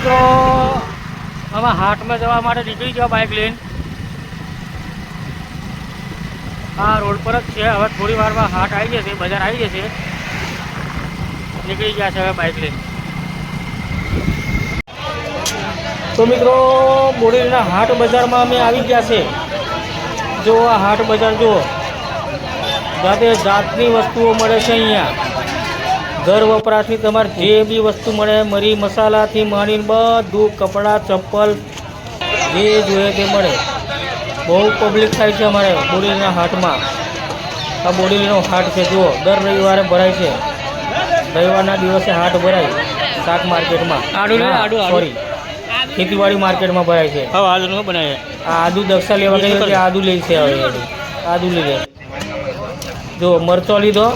મિત્રો અમે હાટમાં જવા માટે નીકળી ગયા બાઇક લઈને. આ રોડ પર જ છે, હવે થોડી વારમાં હાટ આવી જશે, બજાર આવી જશે. નીકળી ગયા છે હવે બાઇક લઈને. તો મિત્રો બોડેલીના હાટ બજારમાં અમે આવી ગયા છે. જો આ હાટ બજાર, જુઓ. જાતે જાતની વસ્તુઓ મળે છે અહીંયા. ઘર વપરાશથી તમારે જે બી વસ્તુ મળે મરી મસાલાથી માંડીને બધું કપડાં ચપ્પલ જે જોઈએ તે મળે. બહુ પબ્લિક થાય છે અમારે બોડેલીના હાટમાં. આ બોડેલીનો હાટ છે જુઓ દર રવિવારે ભરાય છે. રવિવારના દિવસે હાટ ભરાય શાક માર્કેટમાં. સોરી ખેતીવાડી માર્કેટમાં ભરાય છે. બનાવે આ આદુ દક્ષા લેવા ગઈ આદુ લે છે હવે. આદુ લઈ લે. જો મરચો લીધો.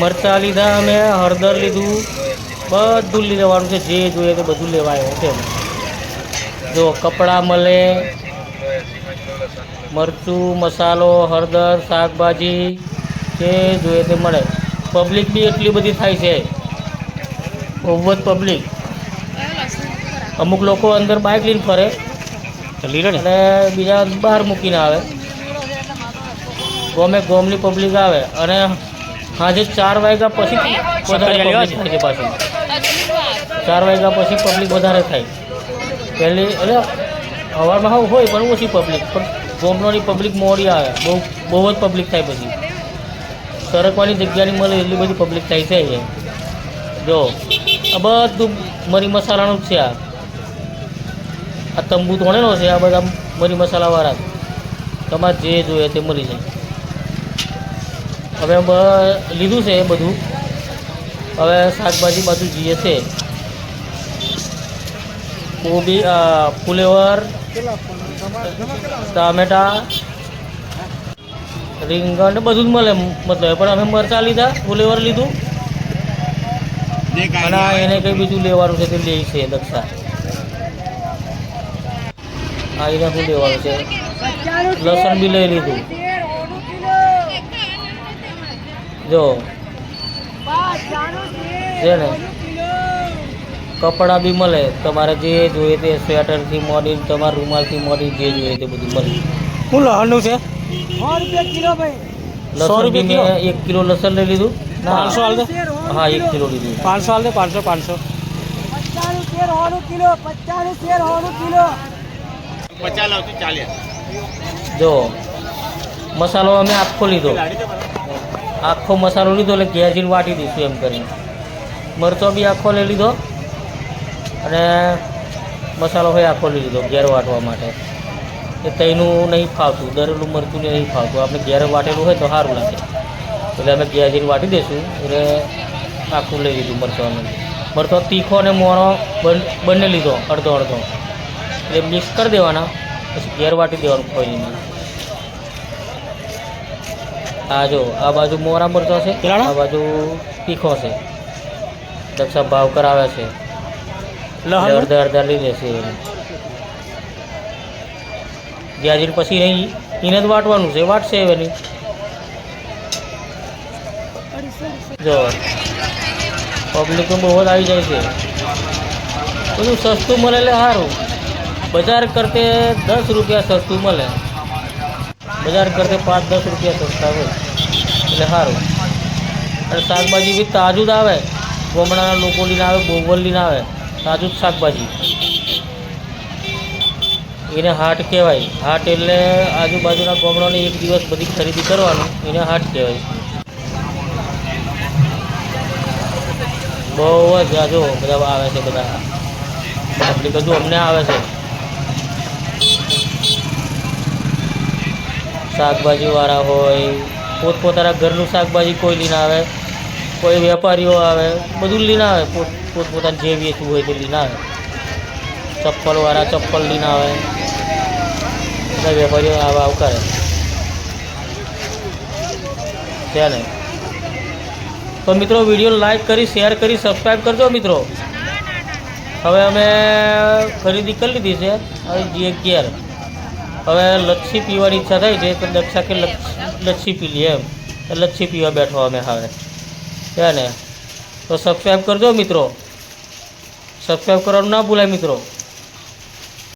મરચા લીધા અમે હળદર લીધું બધું લેવાનું છે જે જોઈએ તે બધું લેવાય છે જો કપડાં મળે મરચું મસાલો હળદર શાકભાજી જે જોઈએ તે મળે. પબ્લિક બી એટલી બધી થાય છે. બહુ જ પબ્લિક. અમુક લોકો અંદર બાઇક લઈને ફરે. અને બીજા બહાર મૂકીને આવે. ગોમે ગોમની પબ્લિક આવે. અને સાંજે ચાર વાગ્યા પછી વધારે થાય છે પાછી ચાર વાગ્યા પછી પબ્લિક વધારે થાય. પહેલી એટલે સવારમાં હાવ હોય પણ ઓછી પબ્લિક પણ ગોમનોની પબ્લિક મોડી આવે. બહુ બહુ જ પબ્લિક થાય પછી. સરકવાની જગ્યાની મળે એટલી બધી પબ્લિક થાય છે અહીંયા. જો આ બધું મરી મસાલાનું જ છે આ. આ તંબુ તોડેલો છે આ બધા મરી મસાલાવાળા. તમારે જે જોઈએ તે મળી જાય. હવે લીધું છે એ બધું. હવે શાકભાજી બાજુ જઈએ છે. કોબી ફુલેવર, ટામેટા, રીંગણ બધું જ મળે મતલબ પણ અમે મરચાં લીધા, ફુલેવર લીધું. અને એને કંઈ બીજું લેવાનું છે તે લે છે દક્ષા. આ એને શું લેવાનું છે? લસણ બી લઈ લીધું. જો. છે. ને? કપડાં બી મળે. તમારે જે જોઈએ તે સ્વેટરથી મોડી તમારા રૂમાલથી મોડી જે જોઈએ તે બધું મળે શું લહણનું છે? બી રૂપિયા મેં એક કિલો લસણ લઈ લીધું. પાંચસો હાલ દે. હા એક કિલો લીધું. પાંચસો હાલ દે પાંચસો પાંચસો. જો. મસાલો અમે આખો લીધો આખો મસાલો લીધો એટલે ઘેર વાટી દઈશું એમ કરીને. મરચો બી આખો લઈ લીધો અને મસાલો હોય આખો લઈ લીધો ઘેર વાટવા માટે. એ તઈનું નહીં ફાવતું, દરેલું મરચું નહીં ફાવતું. આપણે ઘેર વાટેલું હોય તો સારું લાગે. એટલે અમે ઘેર વાટી દઈશું એટલે આખું લઈ લીધું મરચાંનું મરચો તીખો અને મોણો બન- લીધો અડધો અડધો. એટલે મિક્સ કરી દેવાના, પછી ઘેર વાટી દેવાનું ખોઈને આ જો આ બાજુ મોરા મરચો છે આ બાજુ તીખો છે. દક્ષા ભાવ કરાવે છે. અડધા અડધા લઈ લેશે જ્યાં પછી અહીં એને જ વાટવાનું છે વાટશે એની જો પબ્લિક બહુ જ આવી જાય છે. બધું સસ્તું મળે એટલે સારું. બજાર કરતે દસ રૂપિયા સસ્તું મળે. બજાર કરતે પાંચ દસ રૂપિયા સસ્તા હોય. એટલે સારું અને શાકભાજી બી તાજું જ આવે. ગામડાના લોકો લઈને આવે બોગલ લઈને આવે. તાજું જ શાકભાજી. એને હાટ કહેવાય. હાટ એટલે આજુબાજુના ગામડાની એક દિવસ બધી ખરીદી કરવાનું, એને હાટ કહેવાય. બહુ જ આ જો બધા આવે છે બધા. આપણે બધું અમને આવે છે. શાકભાજીવાળા હોય પોતપોતાના ઘરનું શાકભાજી કોઈ લઈને આવે કોઈ વેપારીઓ આવે બધું લઈને આવે પોત પોતપોતાને જે વેચવું હોય તે લઈને આવે. ચપ્પલવાળા ચપ્પલ લઈને આવે બધા વેપારીઓ આવે આવકારે છે ને? તો મિત્રો વીડિયો લાઈક કરી શેર કરી સબસ્ક્રાઈબ કરજો મિત્રો. હવે અમે ખરીદી કરી લીધી છે હવે જે ઘેર હવે લચ્છી પીવાની ઈચ્છા થાય છે, તો દક્ષા કે લચ્છી પી લઈએ એમ. લચ્છી પીવા બેઠો અમે હવે. છે ને? તો સબસ્ક્રાઈબ કરજો મિત્રો. સબસ્ક્રાઈબ કરવાનું ના ભૂલાય મિત્રો.